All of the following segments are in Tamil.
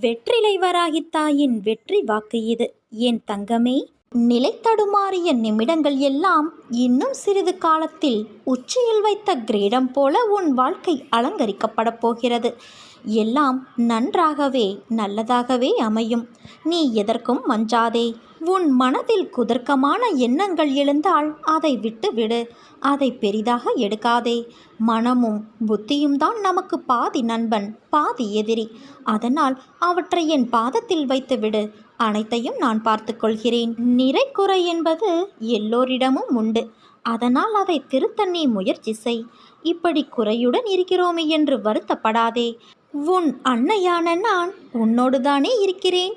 வெற்றிலை வராகி தாயின் வெற்றி வாக்கு இது. என் தங்கமே? நிலைத்தடுமாறிய நிமிடங்கள் எல்லாம் இன்னும் சிறிது காலத்தில் உச்சியில் வைத்த கிரீடம் போல உன் வாழ்க்கை அலங்கரிக்கப்படப் போகிறது. எல்லாம் நன்றாகவே நல்லதாகவே அமையும். நீ எதற்கும் மஞ்சாதே. உன் மனதில் குதர்க்கமான எண்ணங்கள் எழுந்தால் அதை விட்டுவிடு. அதை பெரிதாக எடுக்காதே. மனமும் புத்தியும் தான் நமக்கு பாதி நண்பன் பாதி எதிரி. அதனால் அவற்றை என் பாதத்தில் வைத்துவிடு. அனைத்தையும் நான் பார்த்துக்கொள்கிறேன். நிறை குறை என்பது எல்லோரிடமும் உண்டு. அதனால் அதை திருத்த நீ முயற்சி செய். இப்படி குறையுடன் இருக்கிறோமே என்று வருத்தப்படாதே. உன் அன்னையான நான் உன்னோடுதானே இருக்கிறேன்.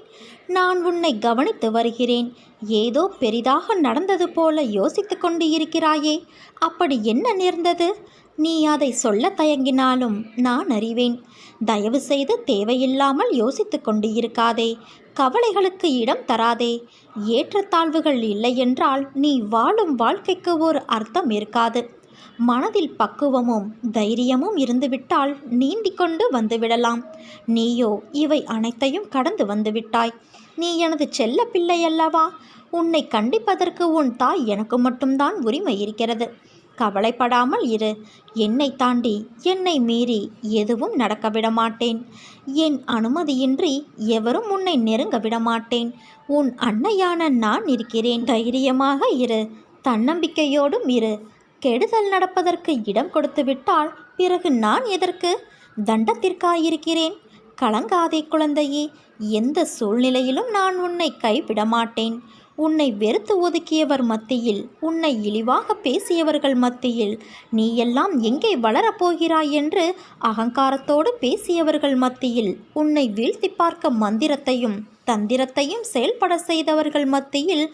நான் உன்னை கவனித்து வருகிறேன். ஏதோ பெரிதாக நடந்தது போல யோசித்து கொண்டு இருக்கிறாயே. அப்படி என்ன நேர்ந்தது? நீ அதை சொல்ல தயங்கினாலும் நான் அறிவேன். தயவு செய்து தேவையில்லாமல் யோசித்து கொண்டு இருக்காதே. கவலைகளுக்கு இடம் தராதே. ஏற்றத்தாழ்வுகள் இல்லையென்றால் நீ வாழும் வாழ்க்கைக்கு ஒரு அர்த்தம் இருக்காது. மனதில் பக்குவமும் தைரியமும் இருந்துவிட்டால் நீந்திக் கொண்டு வந்துவிடலாம். நீயோ இவை அனைத்தையும் கடந்து வந்துவிட்டாய். நீ எனது செல்ல பிள்ளை அல்லவா உன்னை கண்டிப்பதற்கு உன் தாய் எனக்கு மட்டும்தான் உரிமை இருக்கிறது. கவலைப்படாமல் இரு. என்னை தாண்டி என்னை மீறி எதுவும் நடக்க விட மாட்டேன் என் அனுமதியின்றி எவரும் உன்னை நெருங்க விட மாட்டேன் உன் அன்னையான நான் இருக்கிறேன். தைரியமாக இரு. தன்னம்பிக்கையோடும் இரு. கெடுதல் நடப்பதற்கு இடம் கொடுத்து விட்டால் பிறகு நான் எதற்கு? தண்டத்திற்காயிருக்கிறேன். கலங்காதே குழந்தையே எந்த சூழ்நிலையிலும் நான் உன்னை கைவிட மாட்டேன் உன்னை வெறுத்து ஒதுக்கியவர் மத்தியில் உன்னை இழிவாக பேசியவர்கள் மத்தியில் நீ எல்லாம் எங்கே வளரப்போகிறாய் என்று அகங்காரத்தோடு பேசியவர்கள் மத்தியில் உன்னை வீழ்த்தி பார்க்க மந்திரத்தையும் தந்திரத்தையும் செயல்பட செய்தவர்கள் மத்தியில்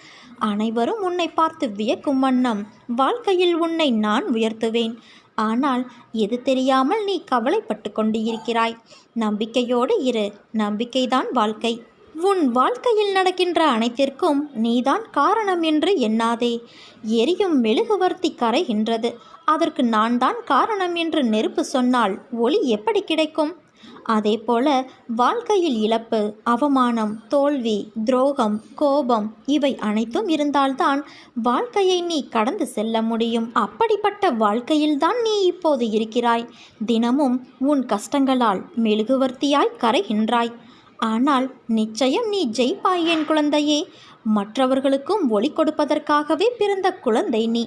அனைவரும் உன்னை பார்த்து வியக்கும் வண்ணம் வாழ்க்கையில் உன்னை நான் உயர்த்துவேன். ஆனால் எது தெரியாமல் நீ கவலைப்பட்டு கொண்டு இருக்கிறாய் நம்பிக்கையோடு இரு நம்பிக்கைதான் வாழ்க்கை. உன் வாழ்க்கையில் நடக்கின்ற அனைத்திற்கும் நீதான் காரணம் என்று எண்ணாதே. எரியும் மெழுகுவர்த்தி கரைகின்றது. அதற்கு நான் தான் காரணம் என்று நெருப்பு சொன்னால் ஒளி எப்படி கிடைக்கும்? அதே போல வாழ்க்கையில் இழப்பு அவமானம் தோல்வி துரோகம் கோபம் இவை அனைத்தும் இருந்தால்தான் வாழ்க்கையை நீ கடந்து செல்ல முடியும். அப்படிப்பட்ட வாழ்க்கையில்தான் நீ இப்போது இருக்கிறாய். தினமும் உன் கஷ்டங்களால் மெழுகுவர்த்தியாய் கரைகின்றாய். ஆனால் நிச்சயம் நீ ஜெயிப்பாய் என் குழந்தையே. மற்றவர்களுக்கும் ஒளி கொடுப்பதற்காகவே பிறந்த குழந்தை நீ.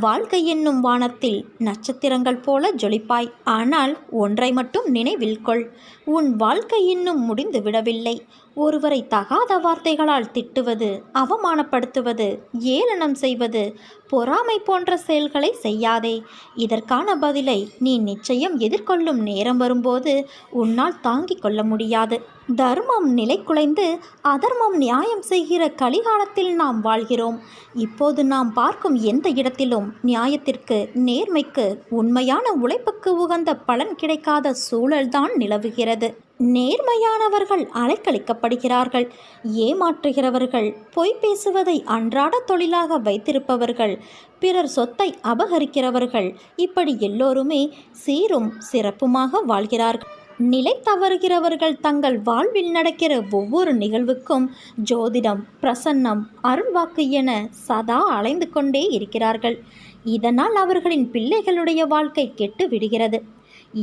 வாழ்க்கை என்னும் வானத்தில் நட்சத்திரங்கள் போல ஜொலிப்பாய். ஆனால் ஒன்றை மட்டும் நினைவில் கொள். உன் வாழ்க்கை இன்னும் முடிந்து விடவில்லை ஒருவரை தகாத வார்த்தைகளால் திட்டுவது அவமானப்படுத்துவது ஏளனம் செய்வது பொறாமை போன்ற செயல்களை செய்யாதே. இதற்கான பதிலை நீ நிச்சயம் எதிர்கொள்ளும் நேரம் வரும்போது உன்னால் தாங்கிக் கொள்ள முடியாது. தர்மம் நிலை குலைந்து அதர்மம் நியாயம் செய்கிற கலிகாலத்தில் நாம் வாழ்கிறோம். இப்போது நாம் பார்க்கும் எந்த இடத்திலும் நியாயத்திற்கு நேர்மைக்கு உண்மையான உழைப்புக்கு உகந்த பலன் கிடைக்காத சூழல்தான் நிலவுகிறது. நேர்மையானவர்கள் அலைக்கழிக்கப்படுகிறார்கள். ஏமாற்றுகிறவர்கள் பொய் பேசுவதை அன்றாட தொழிலாக வைத்திருப்பவர்கள் பிறர் சொத்தை அபகரிக்கிறவர்கள் இப்படி எல்லோருமே சீரும் சிறப்புமாக வாழ்கிறார்கள். நிலை தவறுகிறவர்கள் தங்கள் வாழ்வில் நடக்கிற ஒவ்வொரு நிகழ்வுக்கும் ஜோதிடம் பிரசன்னம் அருள்வாக்கு என சதா அலைந்து கொண்டே இருக்கிறார்கள். இதனால் அவர்களின் பிள்ளைகளுடைய வாழ்க்கை கெட்டு விடுகிறது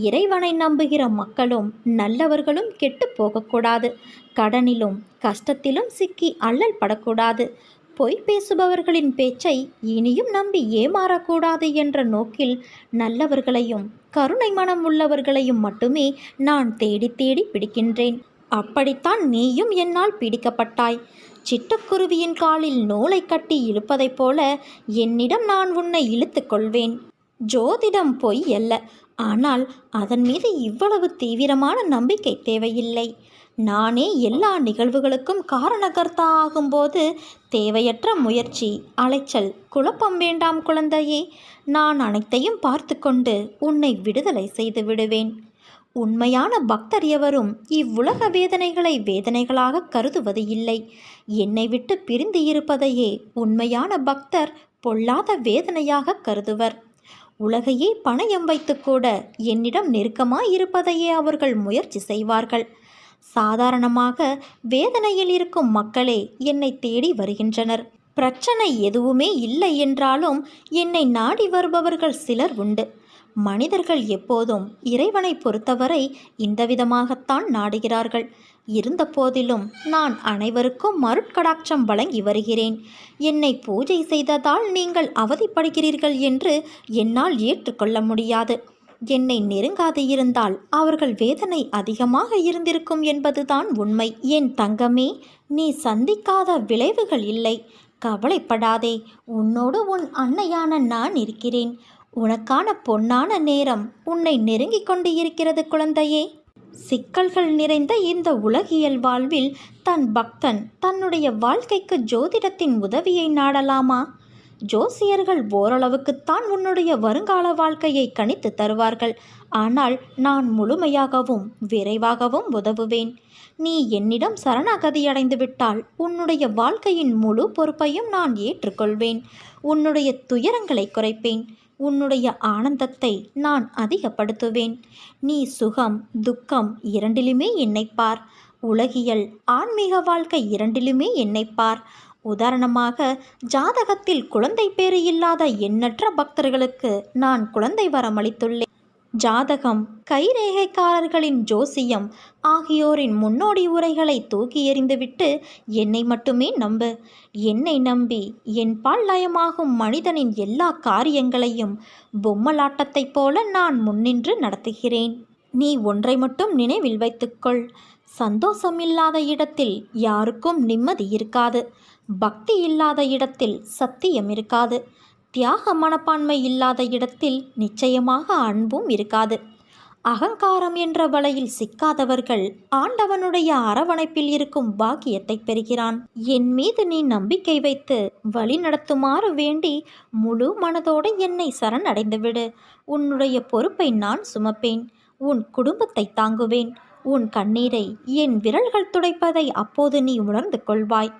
இறைவனை நம்புகிற மக்களும் நல்லவர்களும் கெட்டு போகக்கூடாது. கடனிலும் கஷ்டத்திலும் சிக்கி அல்லல் படக்கூடாது. பொய் பேசுபவர்களின் பேச்சை இனியும் நம்பி ஏமாறக்கூடாது என்ற நோக்கில் நல்லவர்களையும் கருணை மனம் உள்ளவர்களையும் மட்டுமே நான் தேடி தேடி பிடிக்கின்றேன். அப்படித்தான் நீயும் என்னால் பிடிக்கப்பட்டாய். சிட்டுக்குருவியின் காலில் நூலை கட்டி இழுப்பதைப் போல என்னிடம் நான் உன்னை இழுத்து கொள்வேன். ஜோதிடம் பொய் அல்ல. ஆனால் அதன் மீது இவ்வளவு தீவிரமான நம்பிக்கை தேவையில்லை. நானே எல்லா நிகழ்வுகளுக்கும் காரணகர்த்தா ஆகும்போது தேவையற்ற முயற்சி அலைச்சல் குழப்பம் வேண்டாம் குழந்தையே. நான் அனைத்தையும் பார்த்து கொண்டு உன்னை விடுதலை செய்து விடுவேன். உண்மையான பக்தர் எவரும் இவ்வுலக வேதனைகளை வேதனைகளாக கருதுவது இல்லை. என்னை விட்டு பிரிந்து இருப்பதையே உண்மையான பக்தர் பொல்லாத வேதனையாக கருதுவர். உலகையே பணயம் வைத்து கூட என்னிடம் நெருக்கமாக இருப்பதையே அவர்கள் முயற்சி செய்வார்கள். சாதாரணமாக வேதனையில் இருக்கும் மக்களே என்னை தேடி வருகின்றனர். பிரச்சனை எதுவுமே இல்லை என்றாலும் என்னை நாடி வருபவர்கள் சிலர் உண்டு. மனிதர்கள் எப்போதும் இறைவனை பொறுத்தவரை இந்த விதமாகத்தான் நாடுகிறார்கள். இருந்த போதிலும் நான் அனைவருக்கும் மருட்கடாட்சம் வழங்கி வருகிறேன். என்னை பூஜை செய்ததால் நீங்கள் அவதிப்படுகிறீர்கள் என்று என்னால் ஏற்றுக்கொள்ள முடியாது. என்னை நெருங்காது இருந்தால் அவர்கள் வேதனை அதிகமாக இருந்திருக்கும் என்பதுதான் உண்மை. என் தங்கமே நீ சந்திக்காத விளைவுகள் இல்லை. கவலைப்படாதே உன்னோடு உன் அன்னையான நான் இருக்கிறேன். உனக்கான பொன்னான நேரம் உன்னை நெருங்கிக் கொண்டு இருக்கிறது குழந்தையே. சிக்கல்கள் நிறைந்த இந்த உலகியல் வாழ்வில் தன் பக்தன் தன்னுடைய வாழ்க்கைக்கு ஜோதிடத்தின் உதவியை நாடலாமா? ஜோசியர்கள் ஓரளவுக்குத்தான் உன்னுடைய வருங்கால வாழ்க்கையை கணித்து தருவார்கள். ஆனால் நான் முழுமையாகவும் விரைவாகவும் உதவுவேன். நீ என்னிடம் சரணாகதியடைந்து விட்டால் உன்னுடைய வாழ்க்கையின் முழு பொறுப்பையும் நான் ஏற்றுக்கொள்வேன். உன்னுடைய துயரங்களை குறைப்பேன். உன்னுடைய ஆனந்தத்தை நான் அதிகப்படுத்துவேன். நீ சுகம் துக்கம் இரண்டிலுமே என்னைப்பார் உலகியல் ஆன்மீக வாழ்க்கை இரண்டிலுமே என்னைப்பார் உதாரணமாக ஜாதகத்தில் குழந்தை பேறு இல்லாத எண்ணற்ற பக்தர்களுக்கு நான் குழந்தை வரம் அளித்துள்ளேன். ஜாதகம் கைரேகைக்காரர்களின் ஜோசியம் ஆகியோரின் முன்னோடி உரைகளை தூக்கி எறிந்துவிட்டு என்னை மட்டுமே நம்பு. என்னை நம்பி என் பால் லயமாகும் மனிதனின் எல்லா காரியங்களையும் பொம்மலாட்டத்தைப் போல நான் முன்னின்று நடத்துகிறேன். நீ ஒன்றை மட்டும் நினைவில் வைத்துக்கொள். சந்தோஷம் இல்லாத இடத்தில் யாருக்கும் நிம்மதி இருக்காது. பக்தி இல்லாத இடத்தில் சத்தியம் இருக்காது. தியாக மனப்பான்மை இல்லாத இடத்தில் நிச்சயமாக அன்பும் இருக்காது. அகங்காரம் என்ற வலையில் சிக்காதவர்கள் ஆண்டவனுடைய அரவணைப்பில் இருக்கும் பாக்கியத்தை பெறுகிறான். என் மீது நீ நம்பிக்கை வைத்து வழி நடத்துமாறு வேண்டி முழு மனதோடு என்னை சரணடைந்துவிடு. உன்னுடைய பொறுப்பை நான் சுமப்பேன். உன் குடும்பத்தை தாங்குவேன். உன் கண்ணீரை என் விரல்கள் துடைப்பதை அப்போது நீ உணர்ந்து கொள்வாய்.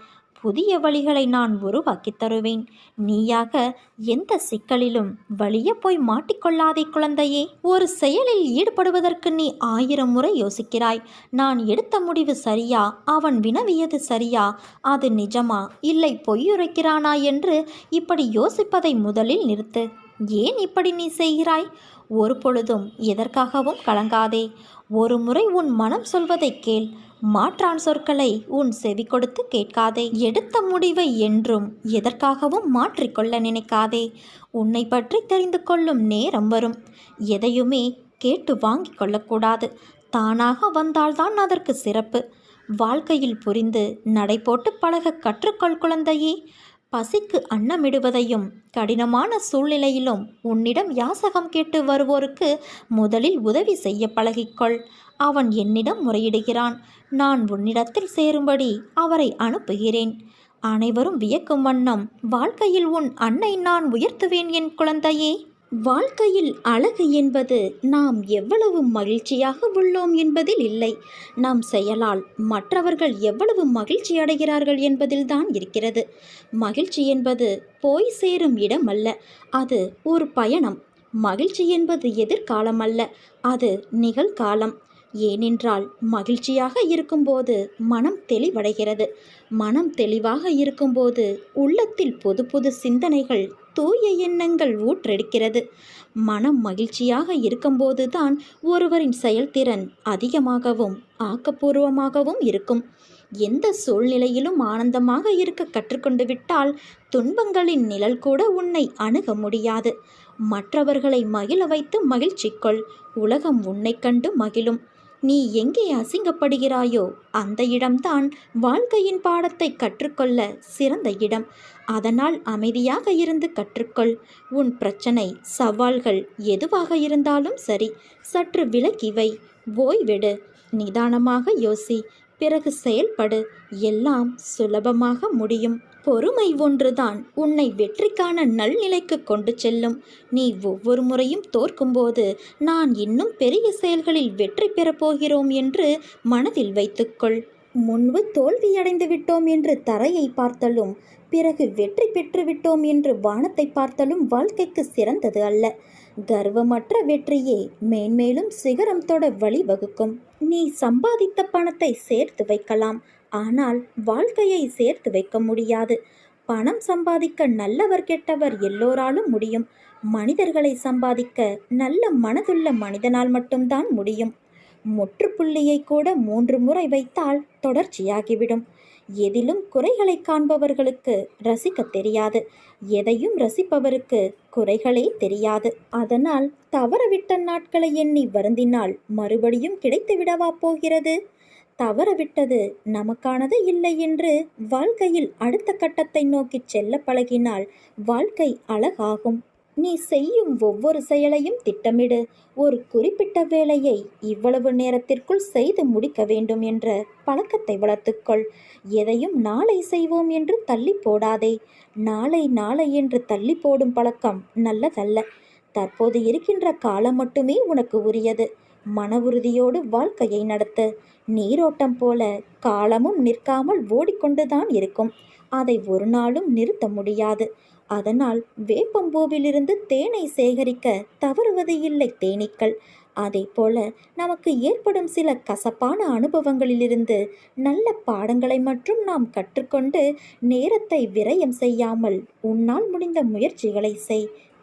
புதிய வழிகளை நான் உருவாக்கித் தருவேன். நீயாக எந்த சிக்கலிலும் வழிய போய் மாட்டிக்கொள்ளாதே குழந்தையே. ஒரு செயலில் ஈடுபடுவதற்கு நீ ஆயிரம் முறை யோசிக்கிறாய். நான் எடுத்த முடிவு சரியா? அவன் வினவியது சரியா? அது நிஜமா? இல்லை பொய்யுரைக்கிறானா என்று இப்படி யோசிப்பதை முதலில் நிறுத்து. ஏன் இப்படி நீ செய்கிறாய்? ஒரு பொழுதும் எதற்காகவும் கலங்காதே. ஒரு முறை உன் மனம் சொல்வதை கேள். மாற்றான் சொற்களை உன் செவி கொடுத்து கேட்காதே. எடுத்த முடிவை என்றும் எதற்காகவும் மாற்றிக்கொள்ள நினைக்காதே. உன்னை பற்றி தெரிந்து கொள்ளும் நேரம் வரும். எதையுமே கேட்டு வாங்கி கொள்ளக்கூடாது. தானாக வந்தால்தான் அதற்கு சிறப்பு. வாழ்க்கையில் புரிந்து நடை போட்டு பழக கற்றுக்கொள் குழந்தையே. பசிக்கு அன்னமிடுவதையும் கடினமான சூழ்நிலையிலும் உன்னிடம் யாசகம் கேட்டு வருவோருக்கு முதலில் உதவி செய்ய பழகிக்கொள். அவன் என்னிடம் முறையிடுகிறான். நான் உன்னிடத்தில் சேரும்படி அவரை அனுப்புகிறேன். அனைவரும் வியக்கும் வண்ணம் வாழ்க்கையில் உன் அன்னை நான் உயர்த்துவேன் என் குழந்தையே. வாழ்க்கையில் அழகு என்பது நாம் எவ்வளவு மகிழ்ச்சியாக உள்ளோம் என்பதில் இல்லை. நம் செயலால் மற்றவர்கள் எவ்வளவு மகிழ்ச்சி அடைகிறார்கள் என்பதில்தான் இருக்கிறது. மகிழ்ச்சி என்பது போய் சேரும் இடம் அல்ல. அது ஒரு பயணம். மகிழ்ச்சி என்பது எதிர்காலம் அல்ல. அது நிகழ்காலம். ஏனென்றால் மகிழ்ச்சியாக இருக்கும்போது மனம் தெளிவடைகிறது. மனம் தெளிவாக இருக்கும்போது உள்ளத்தில் புது புது சிந்தனைகள் தூய எண்ணங்கள் ஊற்றெடுக்கிறது. மனம் மகிழ்ச்சியாக இருக்கும்போது தான் ஒருவரின் செயல்திறன் அதிகமாகவும் ஆக்கப்பூர்வமாகவும் இருக்கும். எந்த சூழ்நிலையிலும் ஆனந்தமாக இருக்க கற்றுக்கொண்டு விட்டால் துன்பங்களின் நிழல் கூட உன்னை அணுக முடியாது. மற்றவர்களை மகிழ வைத்து மகிழ்ச்சிக்கொள் உலகம் உன்னை கண்டு மகிழும். நீ எங்கே அசிங்கப்படுகிறாயோ அந்த இடம்தான் வாழ்க்கையின் பாடத்தை கற்றுக்கொள்ள சிறந்த இடம். அதனால் அமைதியாக இருந்து கற்றுக்கொள். உன் பிரச்சனை சவால்கள் எதுவாக இருந்தாலும் சரி சற்று விலக்கி வை. ஓய்வெடு நிதானமாக யோசி. பிறகு செயல்படு. எல்லாம் சுலபமாக முடியும். பொறுமை ஒன்றுதான். உன்னை வெற்றிக்கான நல்நிலைக்கு கொண்டு செல்லும். நீ ஒவ்வொரு முறையும் தோற்கும்போது நான் இன்னும் பெரிய செயல்களில் வெற்றி பெறப் போகிறோம் என்று மனதில் வைத்துக்கொள். முன்பு தோல்வியடைந்து விட்டோம் என்று தரையை பார்த்தலும் பிறகு வெற்றி பெற்று விட்டோம் என்று வானத்தை பார்த்தலும் வாழ்க்கைக்கு சிறந்தது அல்ல. கர்வமற்ற வெற்றியே மேன்மேலும் சிகரம் தொட வழிவகுக்கும். நீ சம்பாதித்த பணத்தை சேர்த்து வைக்கலாம். ஆனால் வாழ்க்கையை சேர்த்து வைக்க முடியாது. பணம் சம்பாதிக்க நல்லவர் கெட்டவர் எல்லோராலும் முடியும். மனிதர்களை சம்பாதிக்க நல்ல மனதுள்ள மனிதனால் மட்டும்தான் முடியும். முற்றுப்புள்ளியை கூட மூன்று முறை வைத்தால் தொடர்ச்சியாகிவிடும். எதிலும் குறைகளை காண்பவர்களுக்கு ரசிக்க தெரியாது. எதையும் ரசிப்பவருக்கு குறைகளே தெரியாது. அதனால் தவறவிட்ட நாட்களை எண்ணி வருந்தினால் மறுபடியும் கிடைத்து விடவா போகிறது? தவறவிட்டது. நமக்கானது இல்லை என்று வாழ்க்கையில் அடுத்த கட்டத்தை நோக்கி செல்ல பழகினால் வாழ்க்கை அழகாகும். நீ செய்யும் ஒவ்வொரு செயலையும் திட்டமிடு. ஒரு குறிப்பிட்ட வேலையை இவ்வளவு நேரத்திற்குள் செய்து முடிக்க வேண்டும் என்ற பழக்கத்தை வளர்த்துக்கொள். எதையும் நாளை செய்வோம் என்று தள்ளி போடாதே. நாளை நாளை என்று தள்ளி போடும் பழக்கம் நல்லதல்ல. தற்போது இருக்கின்ற காலம் மட்டுமே உனக்கு உரியது. மன உறுதியோடு வாழ்க்கையை நடத்து. நீரோட்டம் போல காலமும் நிற்காமல் ஓடிக்கொண்டுதான் இருக்கும். அதை ஒரு நாளும் நிறுத்த முடியாது. அதனால் வேப்பம்பூவிலிருந்து தேனை சேகரிக்க தவறுவது இல்லை தேனீக்கள். அதே போல நமக்கு ஏற்படும் சில கசப்பான அனுபவங்களிலிருந்து நல்ல பாடங்களை மட்டும் நாம் கற்றுக்கொண்டு நேரத்தை விரயம் செய்யாமல் உன்னால் முடிந்த முயற்சிகளை செய்.